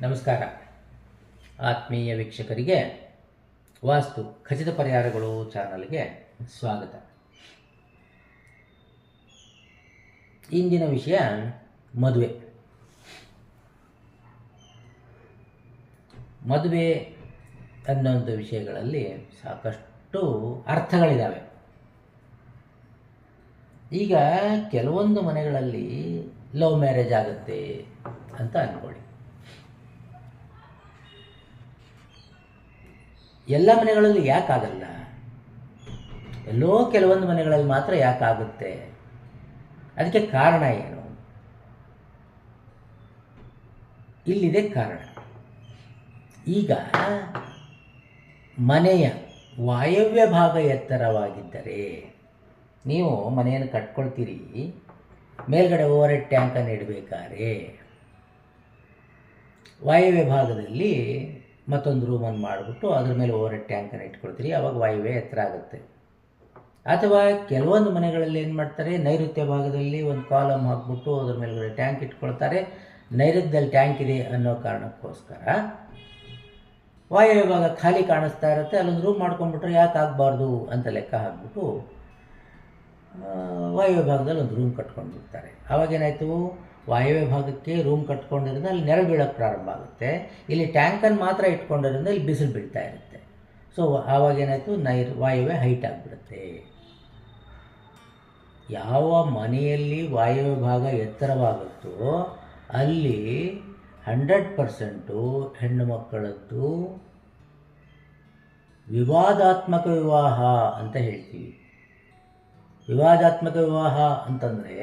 ನಮಸ್ಕಾರ. ಆತ್ಮೀಯ ವೀಕ್ಷಕರಿಗೆ, ವಾಸ್ತು ಖಚಿತ ಪರಿಹಾರಗಳು ಚಾನಲ್ಗೆ ಸ್ವಾಗತ. ಇಂದಿನ ವಿಷಯ ಮದುವೆ. ಮದುವೆ ಅನ್ನೋಂಥ ವಿಷಯಗಳಲ್ಲಿ ಸಾಕಷ್ಟು ಅರ್ಥಗಳಿದ್ದಾವೆ ಈಗ ಕೆಲವೊಂದು ಮನೆಗಳಲ್ಲಿ ಲವ್ ಮ್ಯಾರೇಜ್ ಆಗುತ್ತೆ ಅಂತ ಅಂದ್ಕೊಳ್ಳಿ ಎಲ್ಲ ಮನೆಗಳಲ್ಲಿ ಯಾಕಾಗಲ್ಲ ಎಲ್ಲೋ ಕೆಲವೊಂದು ಮನೆಗಳಲ್ಲಿ ಮಾತ್ರ ಯಾಕಾಗುತ್ತೆ ಅದಕ್ಕೆ ಕಾರಣ ಏನು? ಇಲ್ಲಿದೆ ಕಾರಣ. ಈಗ ಮನೆಯ ವಾಯವ್ಯ ಭಾಗ ಎತ್ತರವಾಗಿದ್ದರೆ ನೀವು ಮನೆಯನ್ನು ಕಟ್ಕೊಳ್ತೀರಿ, ಮೇಲ್ಗಡೆ ಓವರ್ ಹೆಡ್ ಟ್ಯಾಂಕನ್ನು ಇಡಬೇಕಾದ್ರೆ ವಾಯವ್ಯ ಭಾಗದಲ್ಲಿ ಮತ್ತೊಂದು ರೂಮನ್ನು ಮಾಡಿಬಿಟ್ಟು ಅದ್ರ ಮೇಲೆ ಓವರ್ ಟ್ಯಾಂಕನ್ನು ಇಟ್ಕೊಳ್ತೀರಿ. ಆವಾಗ ವಾಯುವೆ ಎತ್ತರ ಆಗುತ್ತೆ. ಅಥವಾ ಕೆಲವೊಂದು ಮನೆಗಳಲ್ಲಿ ಏನು ಮಾಡ್ತಾರೆ ನೈಋತ್ಯ ಭಾಗದಲ್ಲಿ ಒಂದು ಕಾಲಮ್ ಹಾಕ್ಬಿಟ್ಟು ಅದ್ರ ಮೇಲೆ ಟ್ಯಾಂಕ್ ಇಟ್ಕೊಳ್ತಾರೆ. ನೈಋತ್ಯದಲ್ಲಿ ಟ್ಯಾಂಕ್ ಇದೆ ಅನ್ನೋ ಕಾರಣಕ್ಕೋಸ್ಕರ ವಾಯುವ್ಯ ಭಾಗ ಖಾಲಿ ಕಾಣಿಸ್ತಾ ಇರುತ್ತೆ. ಅಲ್ಲೊಂದು ರೂಮ್ ಮಾಡ್ಕೊಂಡ್ಬಿಟ್ರೆ ಯಾಕೆ ಆಗಬಾರ್ದು ಅಂತ ಲೆಕ್ಕ ಹಾಕ್ಬಿಟ್ಟು ಆ, ವಾಯುವ್ಯ ಭಾಗದಲ್ಲಿ ಒಂದು ರೂಮ್ ಕಟ್ಕೊಂಡಿರ್ತಾರೆ ಆವಾಗೇನಾಯಿತು ವಾಯುವ್ಯ ಭಾಗಕ್ಕೆ ರೂಮ್ ಕಟ್ಕೊಂಡಿರೋದ್ರಿಂದ ಅಲ್ಲಿ ನೆರಳು ಬೀಳೋಕ್ಕೆ ಪ್ರಾರಂಭ ಆಗುತ್ತೆ. ಇಲ್ಲಿ ಟ್ಯಾಂಕನ್ನು ಮಾತ್ರ ಇಟ್ಕೊಂಡಿರೋದ್ರಿಂದ ಇಲ್ಲಿ ಬಿಸಿಲು ಬೀಳ್ತಾ ಇರುತ್ತೆ. ಸೊ ಆವಾಗೇನಾಯಿತು ನೈರ್ ವಾಯುವೆ ಹೈಟ್ ಆಗಿಬಿಡುತ್ತೆ. ಯಾವ ಮನೆಯಲ್ಲಿ ವಾಯುವ್ಯ ಭಾಗ ಎತ್ತರವಾಗುತ್ತೋ, ಅಲ್ಲಿ ಹಂಡ್ರೆಡ್ ಪರ್ಸೆಂಟು ಹೆಣ್ಣು ಮಕ್ಕಳದ್ದು ವಿವಾದಾತ್ಮಕ ವಿವಾಹ ಅಂತ ಹೇಳ್ತೀವಿ. ವಿವಾದಾತ್ಮಕ ವಿವಾಹ ಅಂತಂದರೆ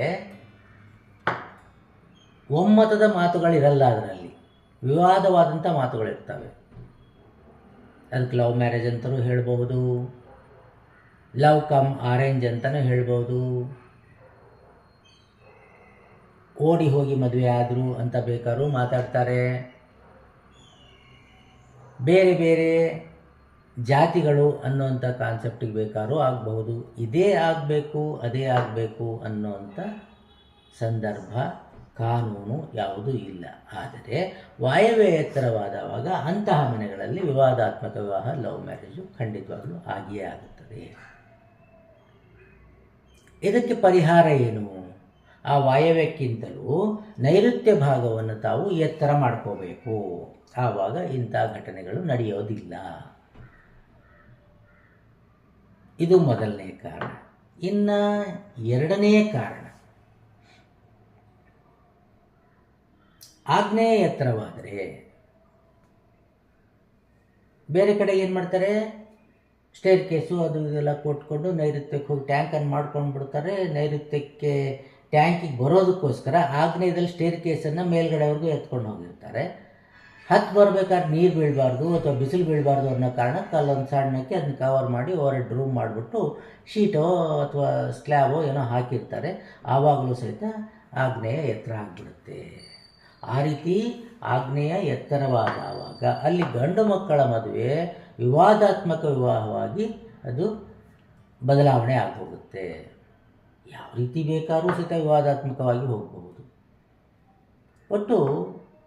ಒಮ್ಮತದ ಮಾತುಗಳಿರಲ್ಲ ಅದರಲ್ಲಿ. ವಿವಾದವಾದಂಥ ಮಾತುಗಳಿರ್ತವೆ. ಅದಕ್ಕೆ ಲವ್ ಮ್ಯಾರೇಜ್ ಅಂತಲೂ ಹೇಳ್ಬೋದು ಲವ್ ಕಮ್ ಆರೆಂಜ್ ಅಂತಲೂ ಹೇಳ್ಬೋದು ಓಡಿ ಹೋಗಿ ಮದುವೆ ಆದರು ಅಂತ ಬೇಕಾದ್ರೂ ಮಾತಾಡ್ತಾರೆ. ಬೇರೆ ಬೇರೆ ಜಾತಿಗಳು ಅನ್ನೋಂಥ ಕಾನ್ಸೆಪ್ಟಿಗೆ ಬೇಕಾದ್ರೂ ಆಗಬಹುದು. ಇದೇ ಆಗಬೇಕು, ಅದೇ ಆಗಬೇಕು ಅನ್ನೋಂಥ ಸಂದರ್ಭ ಕಾನೂನು ಯಾವುದೂ ಇಲ್ಲ. ಆದರೆ ವಾಯವ್ಯ ಎತ್ತರವಾದವಾಗ ಅಂತಹ ಮನೆಗಳಲ್ಲಿ ವಿವಾದಾತ್ಮಕ ವಿವಾಹ, ಲವ್ ಮ್ಯಾರೇಜು ಖಂಡಿತವಾಗಲೂ ಆಗಿಯೇ ಆಗುತ್ತದೆ. ಇದಕ್ಕೆ ಪರಿಹಾರ ಏನು? ಆ ವಾಯವ್ಯಕ್ಕಿಂತಲೂ ನೈಋತ್ಯ ಭಾಗವನ್ನು ತಾವು ಎತ್ತರ ಮಾಡ್ಕೋಬೇಕು. ಆವಾಗ ಇಂಥ ಘಟನೆಗಳು ನಡೆಯೋದಿಲ್ಲ. ಇದು ಮೊದಲನೇ ಕಾರಣ. ಇನ್ನು ಎರಡನೇ ಕಾರಣ. ಆಗ್ನೇಯ ಎತ್ತರವಾದರೆ ಬೇರೆ ಕಡೆ ಏನು ಮಾಡ್ತಾರೆ? ಸ್ಟೇರ್ ಕೇಸು ಅದು ಇದೆಲ್ಲ ಕೊಟ್ಕೊಂಡು ನೈಋತ್ಯಕ್ಕೆ ಹೋಗಿ ಟ್ಯಾಂಕನ್ನು ಮಾಡ್ಕೊಂಡು ಬಿಡ್ತಾರೆ. ನೈಋತ್ಯಕ್ಕೆ ಟ್ಯಾಂಕಿಗೆ ಬರೋದಕ್ಕೋಸ್ಕರ ಆಗ್ನೇಯದಲ್ಲಿ ಸ್ಟೇರ್ ಕೇಸನ್ನು ಮೇಲ್ಗಡೆವರೆಗೂ ಎತ್ಕೊಂಡು ಹೋಗಿರ್ತಾರೆ. ಹತ್ತು ಬರಬೇಕಾದ್ರೆ ನೀರು ಬೀಳಬಾರ್ದು ಅಥವಾ ಬಿಸಿಲು ಬೀಳಬಾರ್ದು ಅನ್ನೋ ಕಾರಣಕ್ಕೆ ಅಲ್ಲೊಂದು ಸಣ್ಣಕ್ಕೆ ಅದನ್ನ ಕವರ್ ಮಾಡಿ ಓವರ್ ರೂಮ್ ಮಾಡಿಬಿಟ್ಟು ಶೀಟೋ ಅಥವಾ ಸ್ಲ್ಯಾಬೋ ಏನೋ ಹಾಕಿರ್ತಾರೆ. ಆವಾಗಲೂ ಸಹಿತ ಆಗ್ನೇಯ ಎತ್ತರ ಆಗಿಬಿಡುತ್ತೆ. ಆ ರೀತಿ ಆಗ್ನೇಯ ಎತ್ತರವಾದವಾಗ ಅಲ್ಲಿ ಗಂಡು ಮಕ್ಕಳ ಮದುವೆ ವಿವಾದಾತ್ಮಕ ವಿವಾಹವಾಗಿ ಅದು ಬದಲಾವಣೆ ಆಗೋಗುತ್ತೆ. ಯಾವ ರೀತಿ ಬೇಕಾದರೂ ಸಹಿತ ವಿವಾದಾತ್ಮಕವಾಗಿ ಹೋಗಬಹುದು. ಒಟ್ಟು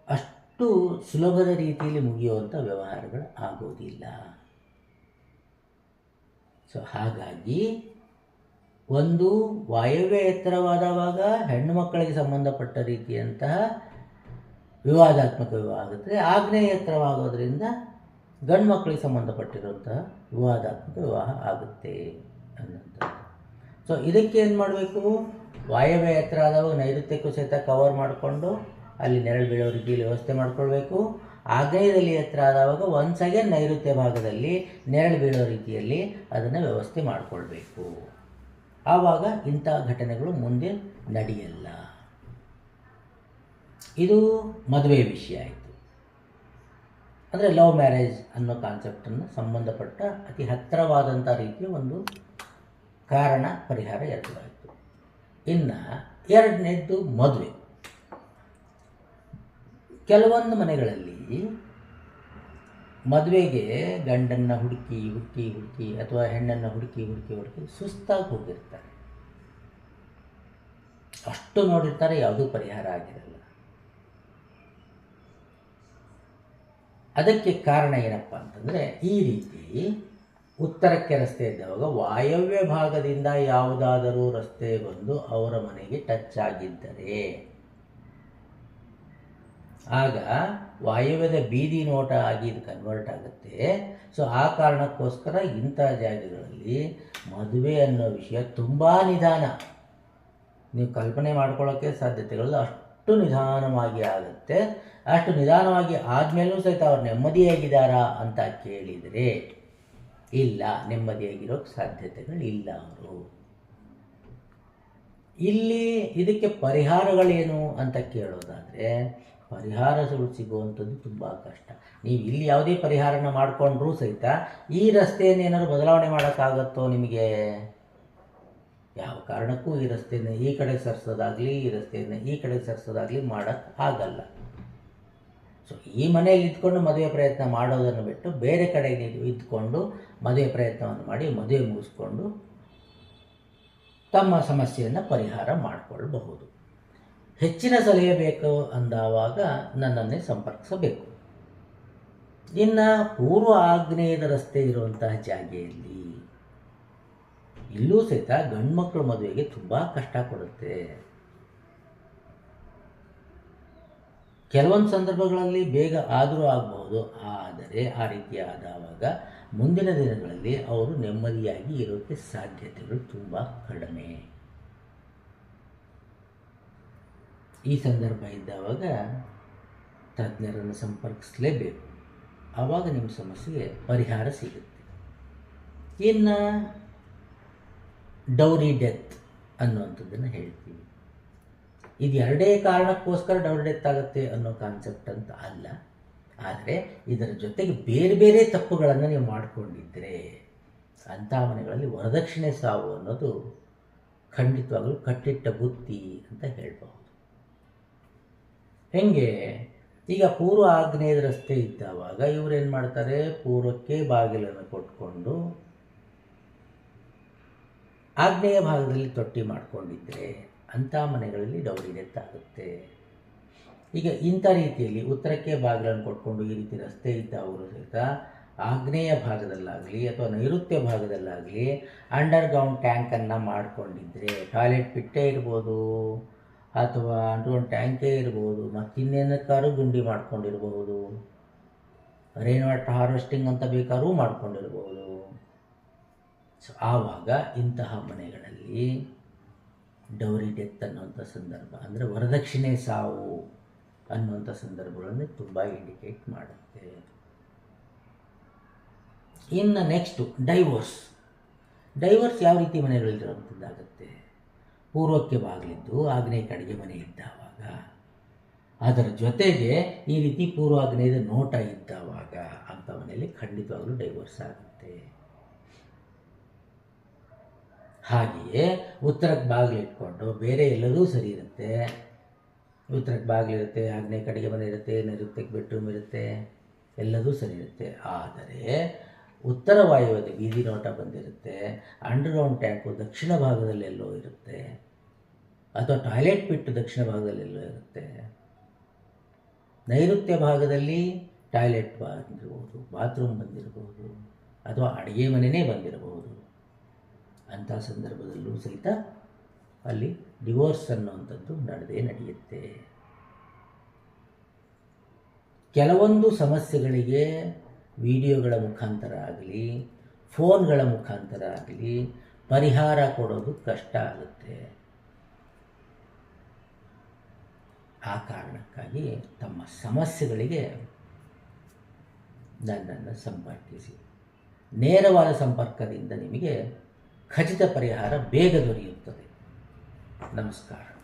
ಅಷ್ಟು ಸುಲಭದ ರೀತಿಯಲ್ಲಿ ಮುಗಿಯುವಂಥ ವ್ಯವಹಾರಗಳು ಆಗೋದಿಲ್ಲ. ಸೊ ಹಾಗಾಗಿ ಒಂದು ವಾಯವ್ಯ ಎತ್ತರವಾದವಾಗ ಹೆಣ್ಣು ಮಕ್ಕಳಿಗೆ ಸಂಬಂಧಪಟ್ಟ ರೀತಿಯಂತಹ ವಿವಾದಾತ್ಮಕ ವಿವಾಹ ಆಗುತ್ತೆ. ಆಗ್ನೇಯತ್ರವಾಗೋದ್ರಿಂದ ಗಂಡು ಮಕ್ಕಳಿಗೆ ಸಂಬಂಧಪಟ್ಟಿರುವಂತಹ ವಿವಾದಾತ್ಮಕ ವಿವಾಹ ಆಗುತ್ತೆ ಅನ್ನೋಂಥದ್ದು ಸೊ ಇದಕ್ಕೆ ಏನು ಮಾಡಬೇಕು? ವಾಯವ್ಯ ಎತ್ತರ ಆದವಾಗ ನೈಋತ್ಯಕ್ಕೂ ಸಹಿತ ಕವರ್ ಮಾಡಿಕೊಂಡು ಅಲ್ಲಿ ನೆರಳು ಬೀಳೋ ರೀತಿಯಲ್ಲಿ ವ್ಯವಸ್ಥೆ ಮಾಡಿಕೊಳ್ಬೇಕು. ಆಗ್ನೇಯದಲ್ಲಿ ಎತ್ತರ ಆದವಾಗ ಒನ್ಸ್ ಅಗೇನ್ ನೈಋತ್ಯ ಭಾಗದಲ್ಲಿ ನೆರಳು ಬೀಳೋ ರೀತಿಯಲ್ಲಿ ಅದನ್ನು ವ್ಯವಸ್ಥೆ ಮಾಡಿಕೊಳ್ಬೇಕು. ಆವಾಗ ಇಂಥ ಘಟನೆಗಳು ಮುಂದೆ ನಡೆಯಲ್ಲ. ಇದು ಮದುವೆ ವಿಷಯ ಆಯಿತು. ಅಂದರೆ ಲವ್ ಮ್ಯಾರೇಜ್ ಅನ್ನೋ ಕಾನ್ಸೆಪ್ಟನ್ನು ಸಂಬಂಧಪಟ್ಟ ಅತಿ ಹತ್ತಿರವಾದಂಥ ರೀತಿಯ ಒಂದು ಕಾರಣ, ಪರಿಹಾರ ಎರಡು ಆಯಿತು ಇನ್ನು ಎರಡನೇದ್ದು ಮದುವೆ. ಕೆಲವೊಂದು ಮನೆಗಳಲ್ಲಿ ಮದುವೆಗೆ ಗಂಡನ್ನ ಹುಡುಕಿ ಹುಡುಕಿ ಹುಡುಕಿ ಅಥವಾ ಹೆಣ್ಣನ್ನು ಹುಡುಕಿ ಹುಡುಕಿ ಹುಡುಕಿ ಸುಸ್ತಾಗಿ ಹೋಗಿರ್ತಾರೆ. ಅಷ್ಟು ನೋಡಿರ್ತಾರೆ ಯಾವುದೂ ಪರಿಹಾರ ಆಗಿರಲ್ಲ. ಅದಕ್ಕೆ ಕಾರಣ ಏನಪ್ಪ ಅಂತಂದರೆ ಈ ರೀತಿ ಉತ್ತರಕ್ಕೆ ರಸ್ತೆ ಇದ್ದವಾಗ ವಾಯವ್ಯ ಭಾಗದಿಂದ ಯಾವುದಾದರೂ ರಸ್ತೆ ಬಂದು ಅವರ ಮನೆಗೆ ಟಚ್ ಆಗಿದ್ದರೆ, ಆಗ ವಾಯವ್ಯದ ಬೀದಿ ನೋಟ ಆಗಿ ಇದು ಕನ್ವರ್ಟ್ ಆಗುತ್ತೆ. ಸೊ ಆ ಕಾರಣಕ್ಕೋಸ್ಕರ ಇಂಥ ಜಾಗಗಳಲ್ಲಿ ಮದುವೆ ಅನ್ನೋ ವಿಷಯ ತುಂಬ ನಿಧಾನ. ನೀವು ಕಲ್ಪನೆ ಮಾಡ್ಕೊಳ್ಳೋಕ್ಕೆ ಸಾಧ್ಯತೆಗಳು ಅಷ್ಟು ನಿಧಾನವಾಗಿ ಆಗುತ್ತೆ. ಅಷ್ಟು ನಿಧಾನವಾಗಿ ಆದಮೇಲೂ ಸಹಿತ ಅವ್ರು ನೆಮ್ಮದಿಯಾಗಿದ್ದಾರಾ ಅಂತ ಕೇಳಿದರೆ, ಇಲ್ಲ ನೆಮ್ಮದಿಯಾಗಿರೋಕ್ಕೆ ಸಾಧ್ಯತೆಗಳಿಲ್ಲ ಅವರು. ಇಲ್ಲಿ ಇದಕ್ಕೆ ಪರಿಹಾರಗಳೇನು ಅಂತ ಕೇಳೋದಾದರೆ ಪರಿಹಾರಗಳು ಸಿಗುವಂಥದ್ದು ತುಂಬ ಕಷ್ಟ. ನೀವು ಇಲ್ಲಿ ಯಾವುದೇ ಪರಿಹಾರನ ಮಾಡಿಕೊಂಡ್ರೂ ಸಹಿತ ಈ ರಸ್ತೆಯನ್ನು ಏನಾದರೂ ಬದಲಾವಣೆ ಮಾಡೋಕ್ಕಾಗತ್ತೋ ನಿಮಗೆ? ಯಾವ ಕಾರಣಕ್ಕೂ ಈ ರಸ್ತೆಯನ್ನು ಈ ಕಡೆ ಸರಿಸೋದಾಗಲಿ, ಈ ರಸ್ತೆಯನ್ನು ಈ ಕಡೆ ಸರಿಸೋದಾಗಲಿ ಮಾಡೋಕ್ಕೆ ಆಗಲ್ಲ. ಸೊ ಈ ಮನೆಯಲ್ಲಿ ಇದ್ಕೊಂಡು ಮದುವೆ ಪ್ರಯತ್ನ ಮಾಡೋದನ್ನು ಬಿಟ್ಟು ಬೇರೆ ಕಡೆ ಇದ್ಕೊಂಡು ಮದುವೆ ಪ್ರಯತ್ನವನ್ನು ಮಾಡಿ, ಮದುವೆ ಮುಗಿಸ್ಕೊಂಡು ತಮ್ಮ ಸಮಸ್ಯೆಯನ್ನು ಪರಿಹಾರ ಮಾಡಿಕೊಳ್ಳಬಹುದು ಹೆಚ್ಚಿನ ಸಲಹೆ ಬೇಕು ಅಂದಾವಾಗ ನನ್ನನ್ನೇ ಸಂಪರ್ಕಿಸಬೇಕು. ಇನ್ನು ಪೂರ್ವ ಆಗ್ನೇಯದ ರಸ್ತೆ ಇರುವಂತಹ ಜಾಗೆಯಲ್ಲಿ ಇಲ್ಲೂ ಸಹಿತ ಗಂಡ್ಮಕ್ಳು ಮದುವೆಗೆ ತುಂಬ ಕಷ್ಟ ಕೊಡುತ್ತೆ. ಕೆಲವೊಂದು ಸಂದರ್ಭಗಳಲ್ಲಿ ಬೇಗ ಆದರೂ ಆಗಬಹುದು, ಆದರೆ ಆ ರೀತಿ ಆದಾಗ ಮುಂದಿನ ದಿನಗಳಲ್ಲಿ ಅವರು ನೆಮ್ಮದಿಯಾಗಿ ಇರೋಕ್ಕೆ ಸಾಧ್ಯತೆಗಳು ತುಂಬ ಕಡಿಮೆ. ಈ ಸಂದರ್ಭ ಇದ್ದಾವಾಗ ತಜ್ಞರನ್ನು ಸಂಪರ್ಕಿಸಲೇಬೇಕು. ಆವಾಗ ನಿಮ್ಮ ಸಮಸ್ಯೆಗೆ ಪರಿಹಾರ ಸಿಗುತ್ತೆ. ಇನ್ನು ಡೌರಿ ಡೆತ್ ಅನ್ನುವಂಥದ್ದನ್ನು ಹೇಳ್ತೀವಿ. ಇದು ಎರಡೇ ಕಾರಣಕ್ಕೋಸ್ಕರ ಡೌರಿ ಡೆತ್ ಆಗುತ್ತೆ ಅನ್ನೋ ಕಾನ್ಸೆಪ್ಟ್ ಅಂತ ಅಲ್ಲ. ಆದರೆ ಇದರ ಜೊತೆಗೆ ಬೇರೆ ಬೇರೆ ತಪ್ಪುಗಳನ್ನು ನೀವು ಮಾಡಿಕೊಂಡಿದ್ದರೆ ಅಂಥ ವರದಕ್ಷಿಣೆ ಸಾವು ಅನ್ನೋದು ಖಂಡಿತವಾಗಲೂ ಕಟ್ಟಿಟ್ಟ ಬುತ್ತಿ ಅಂತ ಹೇಳ್ಬಹುದು. ಹೆಂಗೆ? ಈಗ ಪೂರ್ವ ಆಗ್ನೇಯದ ರಸ್ತೆ ಇದ್ದಾವಾಗ ಇವರೇನು ಮಾಡ್ತಾರೆ? ಪೂರ್ವಕ್ಕೆ ಬಾಗಿಲನ್ನು ಕೊಟ್ಕೊಂಡು ಆಗ್ನೇಯ ಭಾಗದಲ್ಲಿ ತೊಟ್ಟಿ ಮಾಡಿಕೊಂಡಿದ್ದರೆ ಅಂಥ ಮನೆಗಳಲ್ಲಿ ಡೌರಿ ಡೆತ್ ಈಗ ಇಂಥ ರೀತಿಯಲ್ಲಿ ಉತ್ತರಕ್ಕೆ ಬಾಗಿಲನ್ನು ಕೊಟ್ಕೊಂಡು ಈ ರೀತಿ ರಸ್ತೆ ಇದ್ದವರು ಸಹಿತ ಆಗ್ನೇಯ ಭಾಗದಲ್ಲಾಗಲಿ ಅಥವಾ ನೈಋತ್ಯ ಭಾಗದಲ್ಲಾಗಲಿ ಅಂಡರ್ಗ್ರೌಂಡ್ ಟ್ಯಾಂಕನ್ನು ಮಾಡಿಕೊಂಡಿದ್ದರೆ ಟಾಯ್ಲೆಟ್ ಪಿಟ್ಟೇ ಇರ್ಬೋದು ಅಥವಾ ಅಂಡರ್ಗ್ರೌಂಡ್ ಟ್ಯಾಂಕೇ ಇರ್ಬೋದು ಮತ್ತು ಇನ್ನೇನಕ್ಕಾದ್ರೂ ಗುಂಡಿ ಮಾಡ್ಕೊಂಡಿರ್ಬೋದು. ರೈನ್ ವಾಟರ್ ಹಾರ್ವೆಸ್ಟಿಂಗ್ ಅಂತ ಬೇಕಾದ್ರೂ ಮಾಡ್ಕೊಂಡಿರ್ಬೋದು. ಸೊ ಆವಾಗ ಇಂತಹ ಮನೆಗಳಲ್ಲಿ ಡೌರಿ ಡೆತ್ ಅನ್ನುವಂಥ ಸಂದರ್ಭ, ಅಂದರೆ ವರದಕ್ಷಿಣೆ ಸಾವು ಅನ್ನುವಂಥ ಸಂದರ್ಭಗಳನ್ನು ತುಂಬ ಇಂಡಿಕೇಟ್ ಮಾಡುತ್ತೆ. ಇನ್ನು ನೆಕ್ಸ್ಟು ಡೈವೋರ್ಸ್ ಡೈವರ್ಸ್ ಯಾವ ರೀತಿ ಮನೆಗಳಿರುವಂಥದ್ದಾಗುತ್ತೆ ಪೂರ್ವಕ್ಕೆ ಬಾಗಿಲಿದ್ದು, ಆಗ್ನೇಯ ಕಡೆಗೆ ಮನೆ ಇದ್ದಾವಾಗ. ಅದರ ಜೊತೆಗೆ ಈ ರೀತಿ ಪೂರ್ವ ಆಗ್ನೇಯದ ನೋಟ ಇದ್ದಾವಾಗ ಅಂಥ ಮನೆಯಲ್ಲಿ ಖಂಡಿತವಾಗಲೂ ಡೈವರ್ಸ್ ಆಗುತ್ತೆ. ಹಾಗೆಯೇ ಉತ್ತರಕ್ಕೆ ಬಾಗಿಲಿಟ್ಕೊಂಡು ಬೇರೆ ಎಲ್ಲದೂ ಸರಿ ಇರುತ್ತೆ. ಉತ್ತರಕ್ಕೆ ಬಾಗಿಲಿರುತ್ತೆ ಆಗ್ನೇಯ ಕಡೆಗೆ ಮನೆ ಇರುತ್ತೆ ನೈಋತ್ಯಕ್ಕೆ ಬೆಡ್ರೂಮ್ ಇರುತ್ತೆ, ಎಲ್ಲದೂ ಸರಿ ಇರುತ್ತೆ. ಆದರೆ ಉತ್ತರ ವಾಯುವ್ಯದ ಬೀದಿ ನೋಟ ಬಂದಿರುತ್ತೆ ಅಂಡರ್ಗ್ರೌಂಡ್ ಟ್ಯಾಂಕು ದಕ್ಷಿಣ ಭಾಗದಲ್ಲೆಲ್ಲೋ ಇರುತ್ತೆ, ಅಥವಾ ಟಾಯ್ಲೆಟ್ ಬಿಟ್ಟು ದಕ್ಷಿಣ ಭಾಗದಲ್ಲೆಲ್ಲೋ ಇರುತ್ತೆ. ನೈಋತ್ಯ ಭಾಗದಲ್ಲಿ ಟಾಯ್ಲೆಟ್ ಬಂದಿರಬಹುದು ಬಾತ್ರೂಮ್ ಬಂದಿರಬಹುದು ಅಥವಾ ಅಡುಗೆ ಮನೆಯೇ ಬಂದಿರಬಹುದು. ಅಂಥ ಸಂದರ್ಭದಲ್ಲೂ ಸಹಿತ ಅಲ್ಲಿ ಡಿವೋರ್ಸ್ ಅನ್ನುವಂಥದ್ದು ನಡೆದೇ ನಡೆಯುತ್ತೆ. ಕೆಲವೊಂದು ಸಮಸ್ಯೆಗಳಿಗೆ ವಿಡಿಯೋಗಳ ಮುಖಾಂತರ ಆಗಲಿ, ಫೋನ್ಗಳ ಮುಖಾಂತರ ಆಗಲಿ ಪರಿಹಾರ ಕೊಡೋದು ಕಷ್ಟ ಆಗುತ್ತೆ. ಆ ಕಾರಣಕ್ಕಾಗಿ ತಮ್ಮ ಸಮಸ್ಯೆಗಳಿಗೆ ನನ್ನನ್ನು ಸಂಪರ್ಕಿಸಿ. ನೇರವಾದ ಸಂಪರ್ಕದಿಂದ ನಿಮಗೆ ಖಚಿತ ಪರಿಹಾರ ಬೇಗ ದೊರೆಯುತ್ತದೆ. ನಮಸ್ಕಾರ.